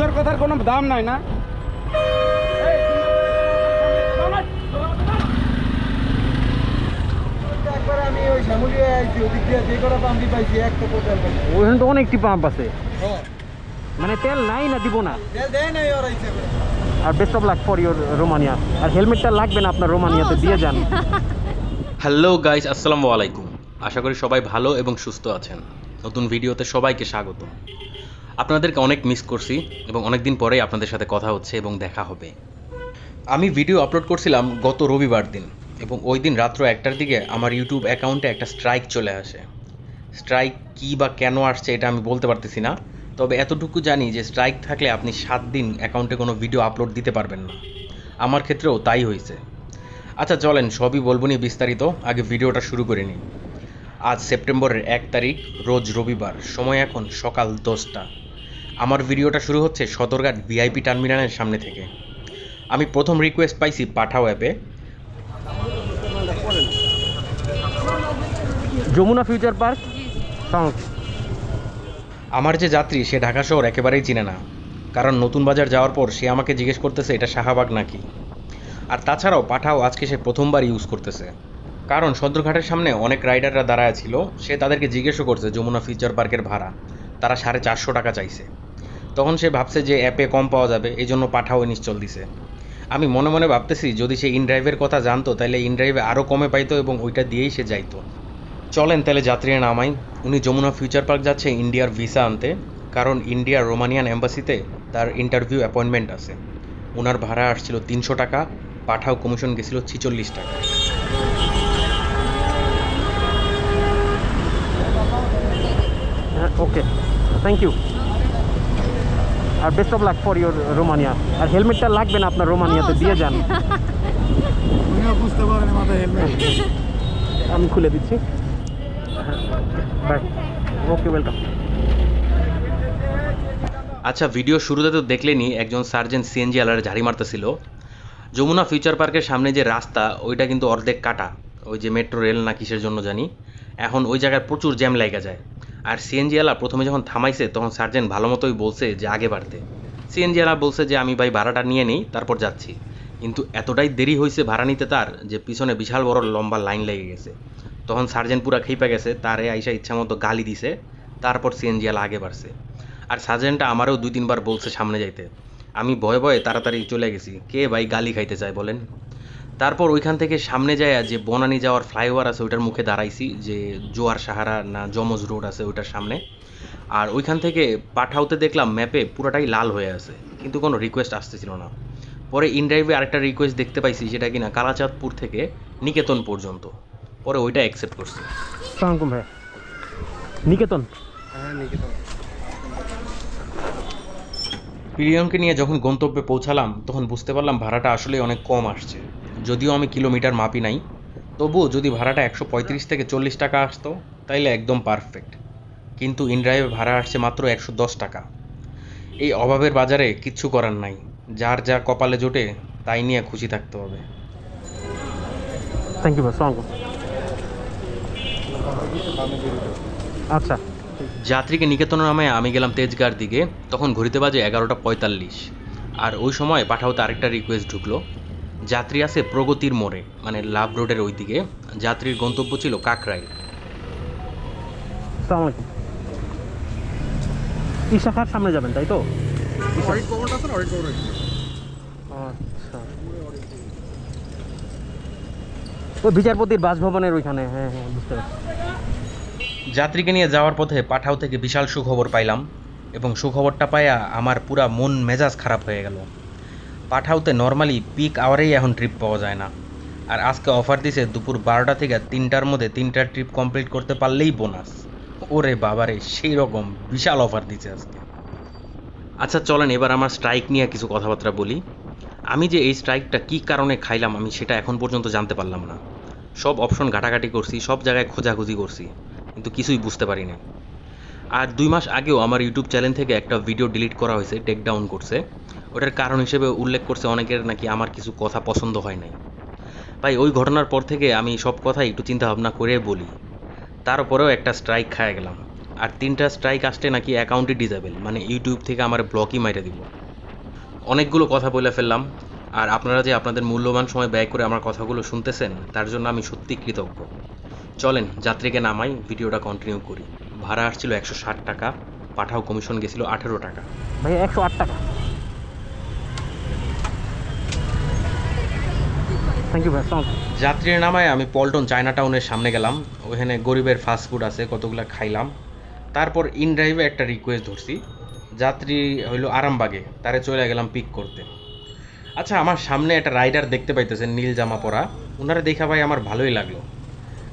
সুন্দর কথার কোনো দাম নাই না? একবার আমি ওই শ্যামলিয়া আইছি ওদিক দিয়ে যে কটা পাম্পি পাইছি একটা টোটাল পাইছি। ওখানে তো অনেকটি পাম্প আছে। হ্যাঁ। মানে তেল নাই না দিব না? আর best of luck for your Romania আর হেলমেটটা লাগবে না আপনার রোমানিয়াতে দিয়ে যান। হ্যালো গাইস আসসালামু আলাইকুম আশা করি সবাই ভালো এবং সুস্থ আছেন। নতুন ভিডিওতে সবাইকে স্বাগত আপনাদেরকে অনেক মিস করছি এবং অনেক দিন পরেই আপনাদের সাথে কথা হচ্ছে এবং দেখা হবে। আমি ভিডিও আপলোড করছিলাম গত রবিবার দিন এবং ওই দিন রাত্র একটার দিকে আমার ইউটিউব অ্যাকাউন্টে একটা স্ট্রাইক চলে আসে। স্ট্রাইক কী বা কেন আসছে এটা আমি বলতে পারতেছি না, তবে এতটুকু জানি যে স্ট্রাইক থাকলে আপনি সাত দিন অ্যাকাউন্টে কোনো ভিডিও আপলোড দিতে পারবেন না। আমার ক্ষেত্রেও তাই হয়েছে। আচ্ছা চলেন, সবই বলব নি বিস্তারিত, আগে ভিডিওটা শুরু করে নিই আজ সেপ্টেম্বরের এক তারিখ, রোজ রবিবার, সময় এখন সকাল দশটা। আমার ভিডিওটা শুরু হচ্ছে সদরঘাট ভিআইপি টার্মিনালের সামনে থেকে। আমি প্রথম রিকোয়েস্ট পাইছি পাঠাও অ্যাপে যমুনা ফিউচার পার্ক আমার যে যাত্রী সে ঢাকা শহর একেবারেই চিনে না। কারণ নতুন বাজার যাওয়ার পর সে আমাকে জিজ্ঞেস করতেছে এটা শাহবাগ নাকি? আর তাছাড়াও পাঠাও আজকে সে প্রথমবার ইউজ করতেছে। কারণ সদরঘাটের সামনে অনেক রাইডাররা দাঁড়ায় ছিল সে তাদেরকে জিজ্ঞেসও করছে যমুনা ফিউচার পার্কের ভাড়া। তারা সাড়ে চারশো টাকা চাইছে। তখন সে ভাবছে যে অ্যাপে কম পাওয়া যাবে, এই জন্য পাঠাও নিশ্চল দিছে। আমি মনে মনে ভাবতেছি, যদি সে ইনড্রাইভের কথা জানতো, তাহলে ইনড্রাইভে আরও কমে পাইতো এবং ওইটা দিয়েই সে যাইতো। চলেন তাহলে যাত্রীরা নামাই। উনি যমুনা ফিউচার পার্ক যাচ্ছে ইন্ডিয়ার ভিসা আনতে, কারণ ইন্ডিয়ার রোমানিয়ান এম্বাসিতে তার ইন্টারভিউ অ্যাপয়েন্টমেন্ট আছে। ওনার ভাড়া আসছিল তিনশো টাকা, পাঠাও কমিশন গেছিল ছিচল্লিশ টাকা। হ্যাঁ okay. Thank you R best of luck for your Romania আর হেলমেটটা লাগবে না আপনার রোমানিয়াতে দিয়ে যান। বুঝতে পারেন আমি খুলে দিচ্ছি। বাই ওকে ওয়েলকাম আচ্ছা ভিডিও শুরুতে তো দেখলেনি একজন সার্জেন্ট সিএনজি আলার ঝাড়ি মারতেছিল। যমুনা ফিউচার পার্কের সামনে যে রাস্তা ওইটা কিন্তু অর্ধেক কাটা। ওই যে মেট্রো রেল না কিসের জন্য জানি। এখন ওই জায়গায় প্রচুর জ্যাম লাগা যায়। আর সিএনজি আলা প্রথমে যখন থামাইছে, তখন সার্জেন্ট ভালো মতোই বলছে যে আগে বাড়তে। সিএনজি আলা বলছে যে, আমি ভাই ভাড়াটা নিয়ে নিই, তারপর যাচ্ছি। কিন্তু এতটাই দেরি হয়েছে ভাড়া নিতে তার, যে পিছনে বিশাল বড় লম্বা লাইন লেগে গেছে। তখন সার্জেন্ট পুরা খেপে গেছে, তারে আইসা ইচ্ছা মতো গালি দিছে, তারপর সিএনজি আলা আগে বাড়ছে। আর সার্জেন্টটা আমারও দুই তিনবার বলছে সামনে যাইতে। আমি ভয়ে ভয়ে তাড়াতাড়ি চলে গেছি। কে ভাই গালি খাইতে চায় বলেন? তারপর ওইখান থেকে সামনে যায় যে বনানি যাওয়ার ফ্লাইওভার আছে ওইটার মুখে দাঁড়াইছি যে জোয়ার সাহারা না যমজ রোড আছে ওইটার সামনে। আর ওইখান থেকে পাঠাওতে দেখলাম ম্যাপে পুরোটাই লাল হয়ে আছে কিন্তু কোনো রিকোয়েস্ট আসতেছিল না। পরে ইনড্রাইভে আরেকটা রিকোয়েস্ট দেখতে পাইছি যেটা কিনা কালাচাঁদপুর থেকে নিকেতন পর্যন্ত। পরে ওইটা অ্যাকসেপ্ট করছি। ভাই। নিকেতন? হ্যাঁ নিকেতন। প্রিয়মকে নিয়ে যখন গন্তব্যে পৌঁছালাম তখন বুঝতে পারলাম ভাড়াটা আসলে অনেক কম আসছে। যদিও আমি কিলোমিটার মাপি নাই তবুও যদি ভাড়াটা একশো পঁয়ত্রিশ থেকে চল্লিশ টাকা আসতো তাইলে একদম পারফেক্ট কিন্তু ইনড্রাইভে ভাড়া আসছে মাত্র একশো দশ টাকা। এই অভাবের বাজারে কিচ্ছু করার নাই যার যা কপালে জোটে তাই নিয়ে খুশি থাকতে হবে। থ্যাংক ইউ আচ্ছা। যাত্রীকে নিকেতন নামে আমি গেলাম তেজগার দিকে তখন ঘড়িতে বাজে এগারোটা পঁয়তাল্লিশ। আর ওই সময় পাঠাওতে আরেকটা রিকোয়েস্ট ঢুকলো যাত্রী আছে প্রগতির মোড়ে মানে লাভ রোডের ওই দিকে যাত্রীর গন্তব্য ছিল কাকরাই ইশাখার সামনে যাবেন তাই তো? আচ্ছা। বিচারপতির বাসভবনের ওইখানে হ্যাঁ হ্যাঁ বুঝতে পারছি। যাত্রীকে নিয়ে যাওয়ার পথে পাঠাও থেকে বিশাল সুখবর পাইলাম এবং সুখবরটা পাইয়া আমার পুরা মন মেজাজ খারাপ হয়ে গেল। পাঠাওতে নর্মালি পিক আওয়ারেই এখন ট্রিপ পাওয়া যায় না। আর আজকে অফার দিছে দুপুর বারোটা থেকে তিনটার মধ্যে তিনটার ট্রিপ কমপ্লিট করতে পারলেই বোনাস ওরে বাবারে, সেই রকম বিশাল অফার দিছে আজকে। আচ্ছা চলেন এবার আমার স্ট্রাইক নিয়ে কিছু কথাবার্তা বলি। আমি যে এই স্ট্রাইকটা কী কারণে খাইলাম আমি সেটা এখন পর্যন্ত জানতে পারলাম না। সব অপশন ঘাটাঘাটি করছি, সব জায়গায় খোঁজাখুঁজি করছি, কিন্তু কিছুই বুঝতে পারি না আর দুই মাস আগেও আমার ইউটিউব চ্যানেল থেকে একটা ভিডিও ডিলিট করা হয়েছে টেক ডাউন করছে। ওটার কারণ হিসেবে উল্লেখ করছে অনেকের নাকি আমার কিছু কথা পছন্দ হয় নাই। ভাই, ওই ঘটনার পর থেকে আমি সব কথাই একটু চিন্তা ভাবনা করে বলি। তারপরেও একটা স্ট্রাইক খায় গেলাম। আর তিনটা স্ট্রাইক আসতে নাকি অ্যাকাউন্টই ডিজেবল মানে ইউটিউব থেকে আমার ব্লকই মাইরে দিব অনেকগুলো কথা বলে ফেললাম। আর আপনারা যে আপনাদের মূল্যবান সময় ব্যয় করে আমার কথাগুলো শুনতেছেন, তার জন্য আমি সত্যি কৃতজ্ঞ। চলেন, যাত্রীকে নামাই, ভিডিওটা কন্টিনিউ করি। ভাড়া আসছিল একশো ষাট টাকা, পাঠাও কমিশন গেছিল আঠেরো টাকা। ভাই, একশো আট টাকা। থ্যাংক ইউ যাত্রীর নামায় আমি পল্টন চায়না টাউনের সামনে গেলাম। ওখানে গরিবের ফাস্ট ফুড আছে, কতগুলো খাইলাম। তারপর ইন ড্রাইভে একটা রিকোয়েস্ট ধরছি। যাত্রী হইল আরামবাগে, তারে চলে গেলাম পিক করতে। আচ্ছা আমার সামনে একটা রাইডার দেখতে পাইতেছেন, নীল জামা পরা। ওনারা দেখা ভাই আমার ভালোই লাগল।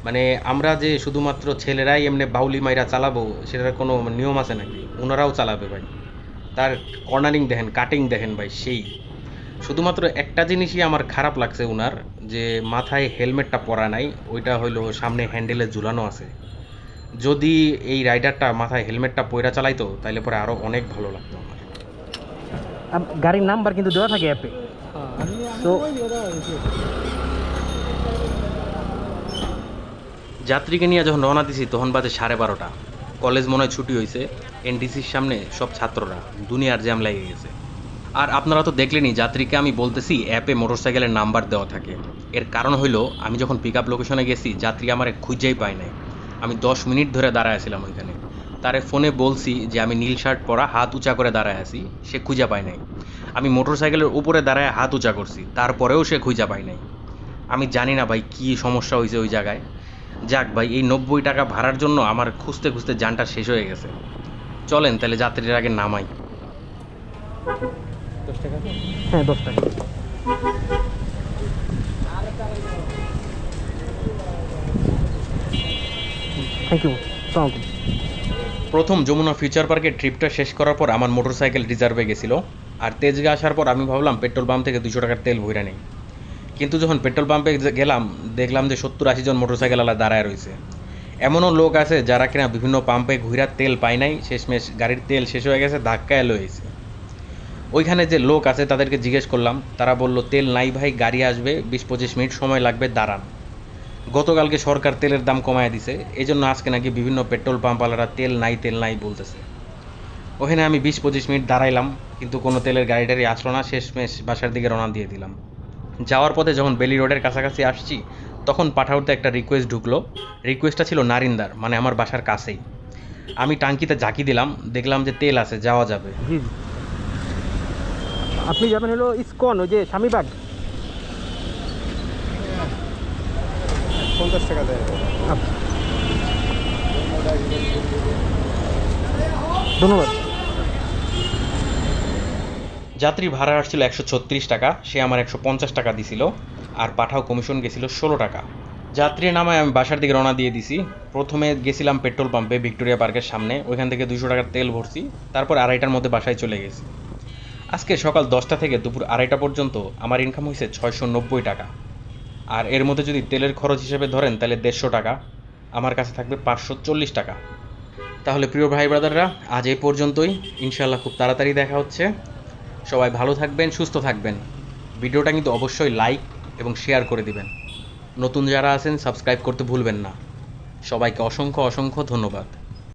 মানে আমরা যে শুধুমাত্র ছেলেরাই এমনি বাউলি মাইরা চালাবো, সেটার কোনো নিয়ম আছে নাকি? ওনারাও চালাবে ভাই। তার কর্নারিং দেখেন কাটিং দেখেন ভাই, সেই। শুধুমাত্র একটা জিনিসই আমার খারাপ লাগছে ওনার যে মাথায় হেলমেটটা পরা নাই ওইটা হইল সামনে হ্যান্ডেলে ঝুলানো আছে। যদি এই রাইডারটা মাথায় হেলমেটটা পয়রা চালাইতো তাহলে পরে আরও অনেক ভালো লাগতো আমার। গাড়ির নাম্বার কিন্তু দেওয়া থাকে অ্যাপে। তো যাত্রীকে নিয়ে যখন রওনা দিছি তখন বাজে সাড়ে বারোটা। কলেজ মনে হয় ছুটি হয়েছে এনডিসির সামনে সব ছাত্ররা দুনিয়ার জ্যাম লেগে গেছে। আর আপনারা তো দেখলেনই, যাত্রীকে আমি বলতেছি, অ্যাপে মোটরসাইকেলের নাম্বার দেওয়া থাকে। এর কারণ হইল, আমি যখন পিক আপ লোকেশনে গেছি, যাত্রী আমার খুঁজেই পায় নাই। আমি দশ মিনিট ধরে দাঁড়ায় আছিলাম ওইখানে। তারে ফোনে বলছি যে, আমি নীল শার্ট পরা, হাত উঁচা করে দাঁড়ায় আছি। সে খুঁজে পায় নাই। আমি মোটরসাইকেলের উপরে দাঁড়ায় হাত উঁচা করছি, তারপরেও সে খুঁজে পায় নাই। আমি জানি না ভাই, কী সমস্যা হয়েছে ওই জায়গায়। যাক ভাই, এই নব্বই টাকা ভাড়ার জন্য আমার খুঁজতে খুঁজতে যানটা শেষ হয়ে গেছে। চলেন, তাহলে যাত্রীর আগে নামাই। হ্যাঁ দশ টাকা। থ্যাংক ইউ আসসালামু আলাইকুম প্রথম যমুনা ফিউচার পার্কের ট্রিপটা শেষ করার পর আমার মোটরসাইকেল রিজার্ভে গেছিল আর তেজগা আসার পর আমি ভাবলাম পেট্রোল পাম্প থেকে দুশো টাকার তেল ভইরা নেই। কিন্তু যখন পেট্রোল পাম্পে গেলাম দেখলাম যে সত্তর আশি জন মোটরসাইকেল আলা দাঁড়ায় রয়েছে এমনও লোক আছে যারা কিনা বিভিন্ন পাম্পে ঘুরা তেল পায় নাই শেষমেশ গাড়ির তেল শেষ হয়ে গেছে ধাক্কায় লয়েছে ওইখানে যে লোক আছে তাদেরকে জিজ্ঞেস করলাম, তারা বলল, তেল নাই ভাই, গাড়ি আসবে, বিশ পঁচিশ মিনিট সময় লাগবে, দাঁড়ান। গতকালকে সরকার তেলের দাম কমায় দিছে এই জন্য আজকে নাকি বিভিন্ন পেট্রোল পাম্পওয়ালারা তেল নাই তেল নাই বলতেছে। ওখানে আমি বিশ পঁচিশ মিনিট দাঁড়াইলাম, কিন্তু কোনো তেলের গাড়ি টাড়ি আসলো না, শেষমেশ বাসার দিকে রওনা দিয়ে দিলাম। যাওয়ার পথে যখন বেলি রোডের কাছাকাছি আসছি, তখন পাঠাউতে একটা রিকোয়েস্ট ঢুকলো। রিকোয়েস্টটা ছিল নারিন্দার মানে আমার বাসার কাছেই। আমি টাঙ্কিতে ঝাঁকি দিলাম, দেখলাম যে তেল আছে, যাওয়া যাবে। আপনি যাবেন হলো ইসকন ওই যে স্বামীবাগ। পঞ্চাশ টাকা দেয়। আচ্ছা। ধন্যবাদ। যাত্রী ভাড়া আসছিল একশো ছত্রিশ টাকা সে আমার একশো পঞ্চাশ টাকা দিছিল আর পাঠাও কমিশন গেছিল ষোলো টাকা। যাত্রীর নামায় আমি বাসার দিকে রওনা দিয়ে দিছি। প্রথমে গেছিলাম পেট্রোল পাম্পে ভিক্টোরিয়া পার্কের সামনে ওইখান থেকে দুশো টাকার তেল ভরছি তারপর আড়াইটার মধ্যে বাসায় চলে গেছি। আজকে সকাল দশটা থেকে দুপুর আড়াইটা পর্যন্ত আমার ইনকাম হয়েছে ছয়শো নব্বই টাকা। আর এর মধ্যে যদি তেলের খরচ হিসেবে ধরেন, তাহলে দেড়শো টাকা, আমার কাছে থাকবে পাঁচশো চল্লিশ টাকা। তাহলে প্রিয় ভাই ব্রাদাররা, আজ এই পর্যন্তই। ইনশাল্লাহ খুব তাড়াতাড়ি দেখা হচ্ছে। সবাই ভালো থাকবেন, সুস্থ থাকবেন। ভিডিওটা কিন্তু অবশ্যই লাইক এবং শেয়ার করে দিবেন। নতুন যারা আছেন, সাবস্ক্রাইব করতে ভুলবেন না। সবাইকে অসংখ্য অসংখ্য ধন্যবাদ।